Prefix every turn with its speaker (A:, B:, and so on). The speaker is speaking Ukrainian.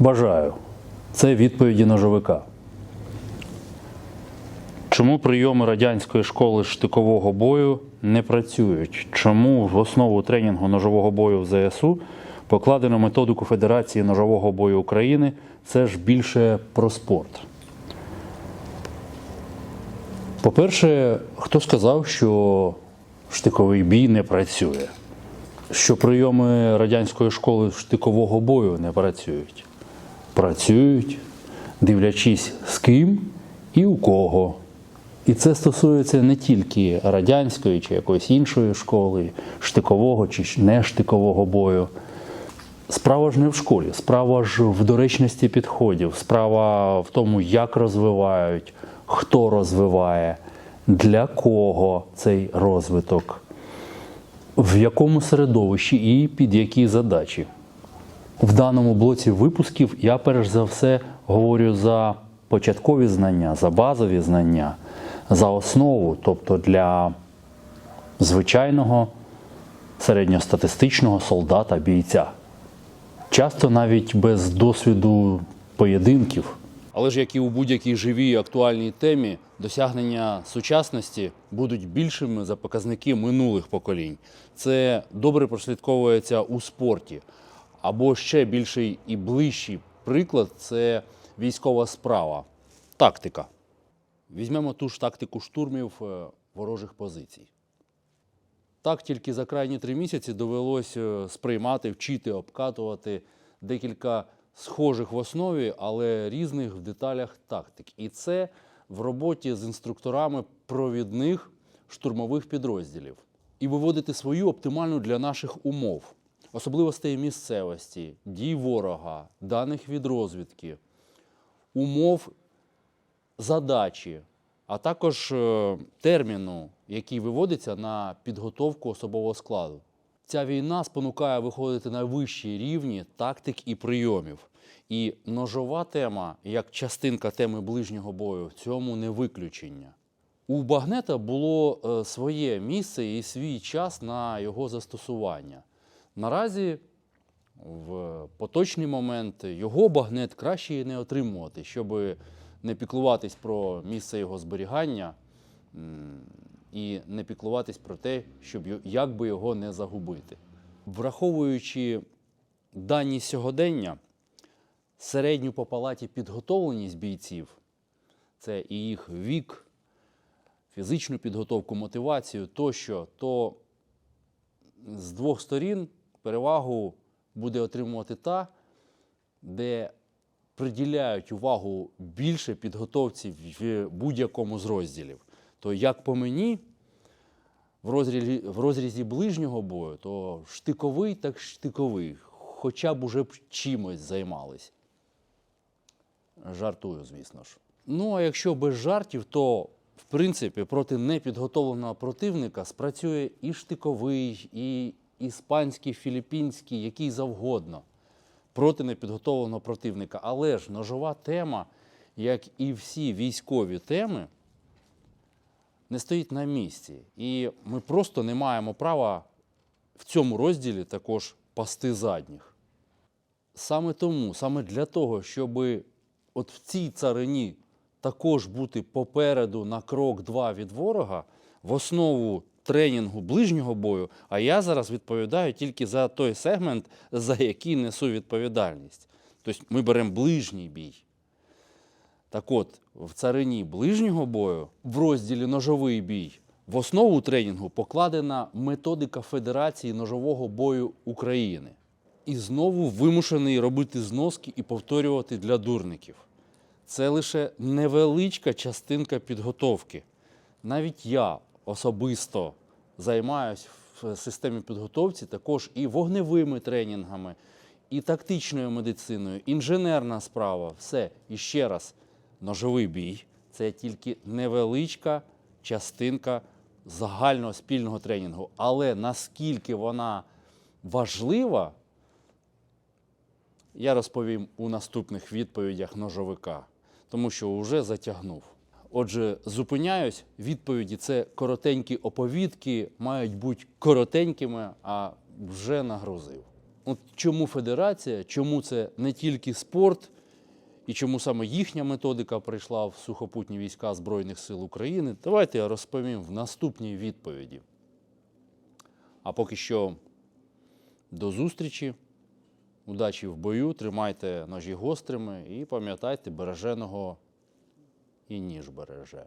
A: Бажаю. Це відповіді ножовика. Чому прийоми радянської школи штикового бою не працюють? Чому в основу тренінгу ножового бою в ЗСУ покладено методику Федерації ножового бою України? Це ж більше про спорт. По-перше, хто сказав, що штиковий бій не працює? Що прийоми радянської школи штикового бою не працюють? Працюють, дивлячись з ким і у кого. І це стосується не тільки радянської чи якоїсь іншої школи, штикового чи не штикового бою. Справа ж не в школі, справа ж в доречності підходів, справа в тому, як розвивають, хто розвиває, для кого цей розвиток, в якому середовищі і під які задачі. В даному блоці випусків я перш за все говорю за початкові знання, за базові знання, за основу, тобто для звичайного середньостатистичного солдата-бійця. Часто навіть без досвіду поєдинків.
B: Але ж як і у будь-якій живій актуальній темі, досягнення сучасності будуть більшими за показники минулих поколінь. Це добре прослідковується у спорті. Або ще більший і ближчий приклад це військова справа, тактика. Візьмемо ту ж тактику штурмів е, ворожих позицій. Так тільки за крайні три місяці довелось е, сприймати, вчити, обкатувати декілька схожих в основі, але різних в деталях тактик. І це в роботі з інструкторами провідних штурмових підрозділів. І виводити свою оптимальну для наших умов, особливостей місцевості, дій ворога, даних від розвідки, умов задачі, а також е, терміну, який виводиться на підготовку особового складу. Ця війна спонукає виходити на вищі рівні тактик і прийомів. І ножова тема, як частинка теми ближнього бою, в цьому не виключення. У багнета було е, своє місце і свій час на його застосування. Наразі в поточний момент його багнет краще не отримувати, щоб не піклуватись про місце його зберігання і не піклуватись про те, щоб як би його не загубити. Враховуючи дані сьогодення, середню по палаті підготовленість бійців, це і їх вік, фізичну підготовку, мотивацію тощо, то з двох сторін перевагу буде отримувати та, де приділяють увагу більше підготовці в будь-якому з розділів. То як по мені, в розрізі, в розрізі ближнього бою, то штиковий так штиковий, хоча б уже б чимось займались. Жартую, звісно ж. Ну, а якщо без жартів, то в принципі проти непідготовленого противника спрацює і штиковий, і іспанський, філіппінський, який завгодно проти непідготовленого противника. Але ж ножова тема, як і всі військові теми, не стоїть на місці. І ми просто не маємо права в цьому розділі також пасти задніх. Саме тому, саме для того, щоб от в цій царині також бути попереду на крок два від ворога, в основу тренінгу ближнього бою, а я зараз відповідаю тільки за той сегмент, за який несу відповідальність. Тобто ми беремо ближній бій. Так от, в царині ближнього бою, в розділі ножовий бій, в основу тренінгу покладена методика Федерації ножового бою України. І знову вимушений робити зноски і повторювати для дурників. Це лише невеличка частинка підготовки. Навіть я особисто займаюся в системі підготовці також і вогневими тренінгами, і тактичною медициною, інженерна справа. Все. І ще раз, ножовий бій це тільки невеличка частинка загального спільного тренінгу. Але наскільки вона важлива, я розповім у наступних відповідях ножовика, тому що вже затягнув. Отже, зупиняюсь, відповіді це коротенькі оповідки, мають бути коротенькими, а вже нагрузив. От чому федерація, чому це не тільки спорт, і чому саме їхня методика прийшла в сухопутні війська Збройних сил України, давайте я розповім в наступній відповіді. А поки що до зустрічі, удачі в бою, тримайте ножі гострими і пам'ятайте, береженого і ніж береже.